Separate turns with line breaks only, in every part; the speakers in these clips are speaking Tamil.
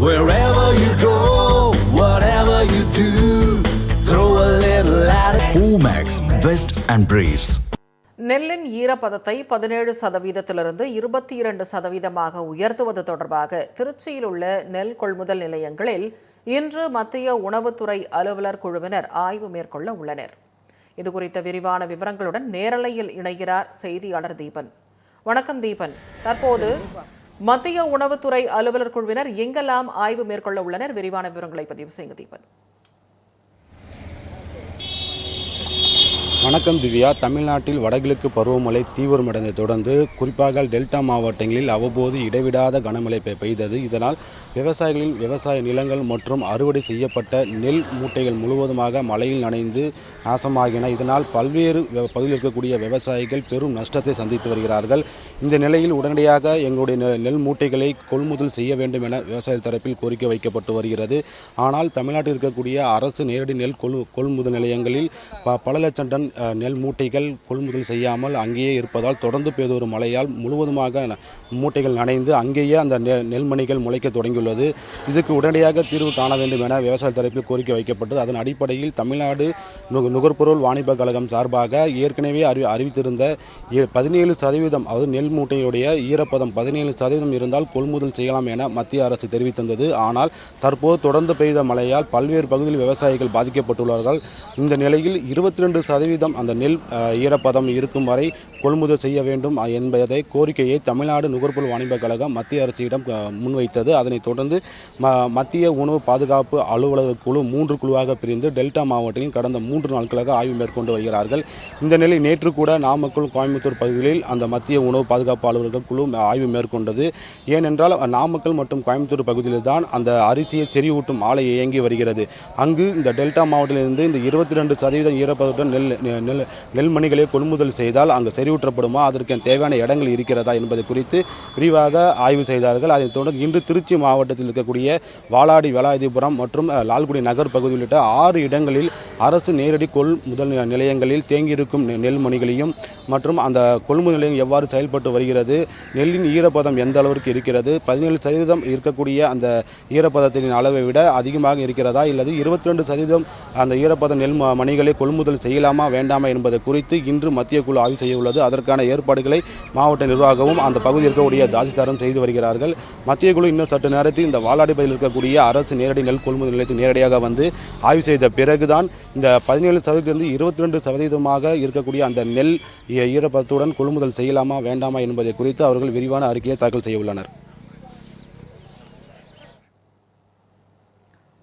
Wherever you go, whatever you do, throw a little at it. Omax, Vest and Briefs.
நெல்லின் ஈரப்பதத்தை பதினேழு சதவீதத்திலிருந்து இருபத்தி இரண்டு சதவீதமாக உயர்த்துவது தொடர்பாக திருச்சியில் உள்ள நெல் கொள்முதல் நிலையங்களில் இன்று மத்திய உணவுத்துறை அலுவலர் குழுவினர் ஆய்வு மேற்கொள்ள உள்ளனர் இதுகுறித்த விரிவான விவரங்களுடன் நேரலையில் இணைகிறார் செய்தியாளர் தீபன் வணக்கம் தீபன் தற்போது மத்திய உணவுத்துறை அலுவலர் குழுவினர் எங்கெல்லாம் ஆய்வு மேற்கொள்ள உள்ளனர்? விரிவான விவரங்களை பதிவு செய்யுங்க தீபன்.
வணக்கம் திவ்யா. தமிழ்நாட்டில் வடகிழக்கு பருவமழை தீவிரமடைந்ததை தொடர்ந்து குறிப்பாக டெல்டா மாவட்டங்களில் அவ்வப்போது இடைவிடாத கனமழை பெய்தது. இதனால் விவசாயிகளின் விவசாய நிலங்கள் மற்றும் அறுவடை செய்யப்பட்ட நெல் மூட்டைகள் முழுவதுமாக மழையில் நனைந்து நாசமாகின. இதனால் பல்வேறு பகுதியில் இருக்கக்கூடிய விவசாயிகள் பெரும் நஷ்டத்தை சந்தித்து வருகிறார்கள். இந்த நிலையில் உடனடியாக எங்களுடைய நெ- நெல் மூட்டைகளை கொள்முதல் செய்ய வேண்டும் என விவசாய தரப்பில் கோரிக்கை வைக்கப்பட்டு வருகிறது. ஆனால் தமிழ்நாட்டில் இருக்கக்கூடிய அரசு நேரடி நெல் கொள் கொள்முதல் நிலையங்களில் ப- பல லட்சம் டன் நெல் மூட்டைகள் கொள்முதல் செய்யாமல் அங்கேயே இருப்பதால் தொடர்ந்து பெய்த ஒரு மழையால் முழுவதுமாக மூட்டைகள் நனைந்து அங்கேயே அந்த நெ- நெல்மணிகள் முளைக்க தொடங்கியுள்ளது. இதுக்கு உடனடியாக தீர்வு காண வேண்டும் என விவசாய தரப்பில் கோரிக்கை வைக்கப்பட்டது. அதன் அடிப்படையில் தமிழ்நாடு நுகர்பொருள் வாணிப கழகம் சார்பாக ஏற்கனவே அறி அறிவித்திருந்த ஏ- பதினேழு சதவீதம் அதாவது நெல் மூட்டையுடைய ஈரப்பதம் பதினேழு சதவீதம் இருந்தால் கொள்முதல் செய்யலாம் என மத்திய அரசு தெரிவித்திருந்தது. ஆனால் தற்போது தொடர்ந்து பெய்த மழையால் பல்வேறு பகுதியில் விவசாயிகள் பாதிக்கப்பட்டுள்ளார்கள். இந்த நிலையில் இருபத்தி ரெண்டு சதவீதம் அந்த நெல் ஈரப்பதம் இருக்கும் வரை கொள்முதல் செய்ய வேண்டும் என்பதை கோரிக்கையை தமிழ்நாடு நுகர்பொருள் வாணிப கழகம் மத்திய அரசிடம் முன்வைத்தது. அதனைத் தொடர்ந்து ம- மத்திய உணவு பாதுகாப்பு அலுவலர் குழு மூன்று குழுவாக பிரிந்து டெல்டா மாவட்டத்தில் கடந்த மூன்று நாட்களாக ஆய்வு மேற்கொண்டு வருகிறார்கள். இந்த நிலை நேற்று கூட நாமக்கல் கோயம்புத்தூர் பகுதிகளில் அந்த மத்திய உணவு பாதுகாப்பு அலுவலர்கள் குழு ஆய்வு மேற்கொண்டது. ஏனென்றால் நாமக்கல் மற்றும் கோயம்புத்தூர் பகுதியில் தான் அந்த அரிசியை செறிவூட்டும் ஆலை இயங்கி வருகிறது. அங்கு இந்த டெல்டா மாவட்டத்திலிருந்து இந்த இருபத்தி ரெண்டு சதவீதம் ஈரப்பதத்துடன் நெல் நெல் நெல்மணிகளை கொள்முதல் செய்தால் அங்கு செறிவூற்றப்படுமா அதற்கு தேவையான இடங்கள் இருக்கிறதா என்பது குறித்து விரிவாக ஆய்வு செய்தார்கள். அதைத் தொடர்ந்து இன்று திருச்சி மாவட்டத்தில் இருக்கக்கூடிய வாலாடி வேலாயுதிபுரம் மற்றும் லால்குடி நகர் பகுதி உள்ளிட்ட ஆறு இடங்களில் அரசு நேரடி கொள்முதல் நிலையங்களில் தேங்கியிருக்கும் நெ- நெல்மணிகளையும் மற்றும் அந்த கொள்முதல் நிலையம் எவ்வாறு செயல்பட்டு வருகிறது? நெல்லின் ஈரப்பதம் எந்த அளவிற்கு இருக்கிறது? பதினேழு சதவீதம் இருக்கக்கூடிய அந்த ஈரப்பதத்தின் அளவை விட அதிகமாக இருக்கிறதா? இல்லது இருபத்தி ரெண்டு சதவீதம் அந்த ஈரப்பதம் நெல் மணிகளை கொள்முதல் செய்யலாமா வேண்டாமா என்பது குறித்து இன்று மத்திய குழு ஆய்வு செய்ய உள்ளது. அதற்கான ஏற்பாடுகளை மாவட்ட நிர்வாகமும் அந்த பகுதியில் இருக்கக்கூடிய தாசிதாரும் செய்து வருகிறார்கள். மத்திய குழு இன்னும் சற்று நேரத்தில் இந்த வாலாடி பகுதியில் இருக்கக்கூடிய அரசு நேரடி நெல் கொள்முதல் நிலையத்தில் நேரடியாக வந்து ஆய்வு செய்த பிறகுதான் இந்த பதினேழு சதவீதத்திலிருந்து இருபத்தி ரெண்டு சதவீதமாக இருக்கக்கூடிய அந்த நெல் ஈரப்பதத்துடன் கொள்முதல் செய்யலாமா வேண்டாமா என்பதை குறித்து அவர்கள் விரிவான அறிக்கையை தாக்கல் செய்ய உள்ளனர்.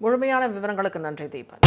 முழுமையான விவரங்களுக்கு நன்றி தீபன்.